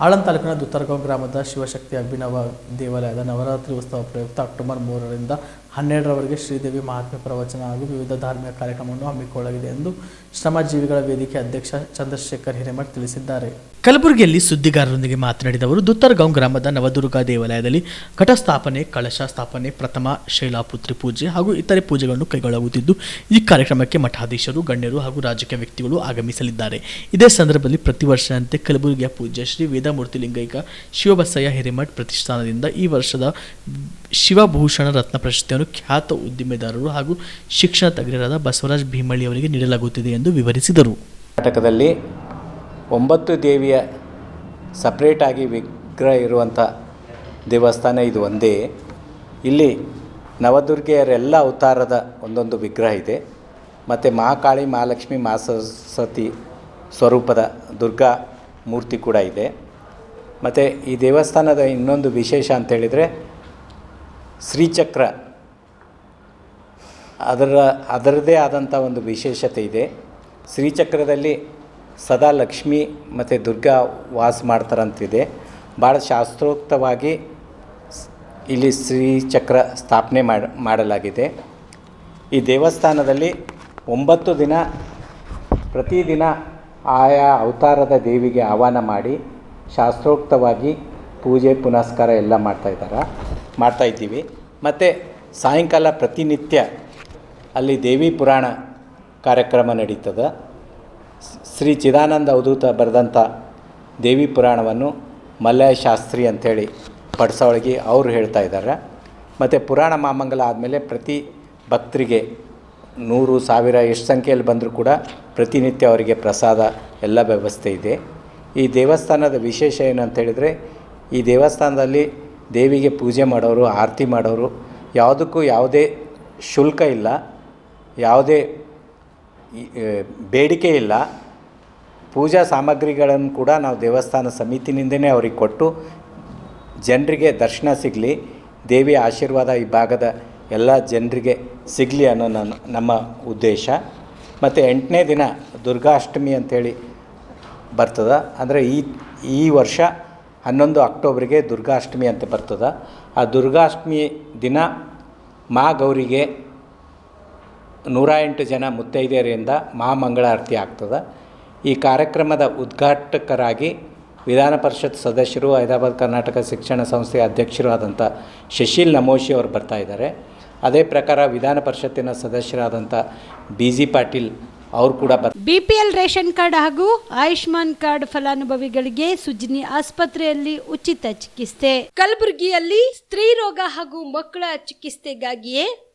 ಆಳಂದ್ ತಾಲೂಕಿನ ದುತ್ತರ್ಗಾಂವ್ ಗ್ರಾಮದ ಶಿವಶಕ್ತಿ ಅಭಿನವ ದೇವಾಲಯದ ನವರಾತ್ರಿ ಉತ್ಸವ ಪ್ರಯುಕ್ತ ಅಕ್ಟೋಬರ್ ಮೂರರಿಂದ ಹನ್ನೆರಡರವರೆಗೆ ಶ್ರೀದೇವಿ ಮಹಾತ್ಮೆ ಪ್ರವಚನ ಹಾಗೂ ವಿವಿಧ ಧಾರ್ಮಿಕ ಕಾರ್ಯಕ್ರಮವನ್ನು ಹಮ್ಮಿಕೊಳ್ಳಲಿದೆ ಎಂದು ಶ್ರಮಜೀವಿಗಳ ವೇದಿಕೆ ಅಧ್ಯಕ್ಷ ಚಂದ್ರಶೇಖರ್ ಹಿರೇಮಠ್ ತಿಳಿಸಿದ್ದಾರೆ. ಕಲಬುರಗಿಯಲ್ಲಿ ಸುದ್ದಿಗಾರರೊಂದಿಗೆ ಮಾತನಾಡಿದ ಅವರು, ದುತ್ತರಗಾಂವ್ ಗ್ರಾಮದ ನವದುರ್ಗಾ ದೇವಾಲಯದಲ್ಲಿ ಘಟಸ್ಥಾಪನೆ ಕಳಶ ಸ್ಥಾಪನೆ, ಪ್ರಥಮ ಶೈಲಾಪುತ್ರಿ ಪೂಜೆ ಹಾಗೂ ಇತರೆ ಪೂಜೆಗಳನ್ನು ಕೈಗೊಳ್ಳಲಾಗುತ್ತಿದ್ದು, ಈ ಕಾರ್ಯಕ್ರಮಕ್ಕೆ ಮಠಾಧೀಶರು, ಗಣ್ಯರು ಹಾಗೂ ರಾಜಕೀಯ ವ್ಯಕ್ತಿಗಳು ಆಗಮಿಸಲಿದ್ದಾರೆ. ಇದೇ ಸಂದರ್ಭದಲ್ಲಿ ಪ್ರತಿ ವರ್ಷದಂತೆ ಕಲಬುರಗಿಯ ಪೂಜ್ಯ ಶ್ರೀ ವೇದಮೂರ್ತಿ ಲಿಂಗೈಕ ಶಿವಬಸಯ್ಯ ಹಿರೇಮಠ್ ಪ್ರತಿಷ್ಠಾನದಿಂದ ಈ ವರ್ಷದ ಶಿವಭೂಷಣ ರತ್ನ ಪ್ರಶಸ್ತಿಯನ್ನು ಖ್ಯಾತ ಉದ್ದಿಮೆದಾರರು ಹಾಗೂ ಶಿಕ್ಷಣ ತಜ್ಞರಾದ ಬಸವರಾಜ್ ಭೀಮಳ್ಳಿ ಅವರಿಗೆ ನೀಡಲಾಗುತ್ತಿದೆ ಎಂದು ವಿವರಿಸಿದರು. ಕರ್ನಾಟಕದಲ್ಲಿ ಒಂಬತ್ತು ದೇವಿಯ ಸಪ್ರೇಟಾಗಿ ವಿಗ್ರಹ ಇರುವಂಥ ದೇವಸ್ಥಾನ ಇದು ಒಂದೇ. ಇಲ್ಲಿ ನವದುರ್ಗೆಯರೆಲ್ಲ ಅವತಾರದ ಒಂದೊಂದು ವಿಗ್ರಹ ಇದೆ. ಮತ್ತು ಮಹಾಕಾಳಿ ಮಹಾಲಕ್ಷ್ಮಿ ಮಾ ಸರಸ್ವತಿ ಸ್ವರೂಪದ ದುರ್ಗಾ ಮೂರ್ತಿ ಕೂಡ ಇದೆ. ಮತ್ತು ಈ ದೇವಸ್ಥಾನದ ಇನ್ನೊಂದು ವಿಶೇಷ ಅಂತೇಳಿದರೆ ಶ್ರೀಚಕ್ರ ಅದರ ಅದರದೇ ಆದಂಥ ಒಂದು ವಿಶೇಷತೆ ಇದೆ. ಶ್ರೀಚಕ್ರದಲ್ಲಿ ಸದಾ ಲಕ್ಷ್ಮಿ ಮತ್ತು ದುರ್ಗಾ ವಾಸ ಮಾಡ್ತಾರಂತಿದೆ. ಭಾಳ ಶಾಸ್ತ್ರೋಕ್ತವಾಗಿ ಇಲ್ಲಿ ಶ್ರೀಚಕ್ರ ಸ್ಥಾಪನೆ ಮಾಡ, ಮಾಡಲಾಗಿದೆ. ಈ ದೇವಸ್ಥಾನದಲ್ಲಿ ಒಂಬತ್ತು ದಿನ ಪ್ರತಿದಿನ ಆಯಾ ಅವತಾರದ ದೇವಿಗೆ ಆಹ್ವಾನ ಮಾಡಿ ಶಾಸ್ತ್ರೋಕ್ತವಾಗಿ ಪೂಜೆ, ಪುನಸ್ಕಾರ ಎಲ್ಲ ಮಾಡ್ತಾಯಿದ್ದಾರೆ ಮಾಡ್ತಾಯಿದ್ದೀವಿ ಮತ್ತು ಸಾಯಂಕಾಲ ಪ್ರತಿನಿತ್ಯ ಅಲ್ಲಿ ದೇವಿ ಪುರಾಣ ಕಾರ್ಯಕ್ರಮ ನಡೀತದೆ. ಶ್ರೀ ಚಿದಾನಂದ ಅವಧೂತ ಬರೆದಂಥ ದೇವಿ ಪುರಾಣವನ್ನು ಮಲ್ಲಯ ಶಾಸ್ತ್ರಿ ಅಂಥೇಳಿ ಪಡ್ಸೊಳಗಿ ಅವರು ಹೇಳ್ತಾ ಇದ್ದಾರೆ. ಮತ್ತು ಪುರಾಣ ಮಾಮಂಗಲ ಆದಮೇಲೆ ಪ್ರತಿ ಭಕ್ತರಿಗೆ ನೂರು, ಸಾವಿರ ಎಷ್ಟು ಸಂಖ್ಯೆಯಲ್ಲಿ ಬಂದರೂ ಕೂಡ ಪ್ರತಿನಿತ್ಯ ಅವರಿಗೆ ಪ್ರಸಾದ ಎಲ್ಲ ವ್ಯವಸ್ಥೆ ಇದೆ. ಈ ದೇವಸ್ಥಾನದ ವಿಶೇಷ ಏನು ಅಂತ ಹೇಳಿದರೆ, ಈ ದೇವಸ್ಥಾನದಲ್ಲಿ ದೇವಿಗೆ ಪೂಜೆ ಮಾಡೋರು, ಆರತಿ ಮಾಡೋರು ಯಾವುದಕ್ಕೂ ಯಾವುದೇ ಶುಲ್ಕ ಇಲ್ಲ. ಯಾವುದೇ ಬೇಡಿಕೆ ಇಲ್ಲ. ಪೂಜಾ ಸಾಮಗ್ರಿಗಳನ್ನು ಕೂಡ ನಾವು ದೇವಸ್ಥಾನ ಸಮಿತಿನಿಂದನೇ ಅವ್ರಿಗೆ ಕೊಟ್ಟು ಜನರಿಗೆ ದರ್ಶನ ಸಿಗಲಿ, ದೇವಿ ಆಶೀರ್ವಾದ ಈ ಭಾಗದ ಎಲ್ಲ ಜನರಿಗೆ ಸಿಗಲಿ ಅನ್ನೋ ನನ್ನ, ನಮ್ಮ ಉದ್ದೇಶ. ಮತ್ತು ಎಂಟನೇ ದಿನ ದುರ್ಗಾಷ್ಟಮಿ ಅಂಥೇಳಿ ಬರ್ತದೆ. ಅಂದರೆ ಈ ಈ ವರ್ಷ ಹನ್ನೊಂದು ಅಕ್ಟೋಬರಿಗೆ ದುರ್ಗಾಷ್ಟಮಿ ಅಂತ ಬರ್ತದೆ. ಆ ದುರ್ಗಾಷ್ಟಮಿ ದಿನ ಮಾ ಗೌರಿಗೆ ನೂರ ಎಂಟು ಜನ ಮುತ್ತೈದೆಯರಿಂದ ಮಹಾಮಂಗಳಾರತಿ ಆಗ್ತದೆ. ಈ ಕಾರ್ಯಕ್ರಮದ ಉದ್ಘಾಟಕರಾಗಿ ವಿಧಾನ ಪರಿಷತ್ ಸದಸ್ಯರು, ಹೈದರಾಬಾದ್ ಕರ್ನಾಟಕ ಶಿಕ್ಷಣ ಸಂಸ್ಥೆಯ ಅಧ್ಯಕ್ಷರು ಆದಂಥ ಶಶೀಲ್ ನಮೋಶಿ ಅವರು ಬರ್ತಾ ಇದ್ದಾರೆ. ಅದೇ ಪ್ರಕಾರ ವಿಧಾನ ಪರಿಷತ್ತಿನ ಸದಸ್ಯರಾದಂಥ ಬಿ ಜಿ ಪಾಟೀಲ್ ಅವರು ಕೂಡ ಬರ್, ಬಿಪಿಎಲ್ ರೇಷನ್ ಕಾರ್ಡ್ ಹಾಗೂ ಆಯುಷ್ಮಾನ್ ಕಾರ್ಡ್ ಫಲಾನುಭವಿಗಳಿಗೆ ಸುಜ್ನಿ ಆಸ್ಪತ್ರೆಯಲ್ಲಿ ಉಚಿತ ಚಿಕಿತ್ಸೆ. ಕಲಬುರಗಿಯಲ್ಲಿ ಸ್ತ್ರೀ ರೋಗ ಹಾಗೂ ಮಕ್ಕಳ ಚಿಕಿತ್ಸೆಗಾಗಿಯೇ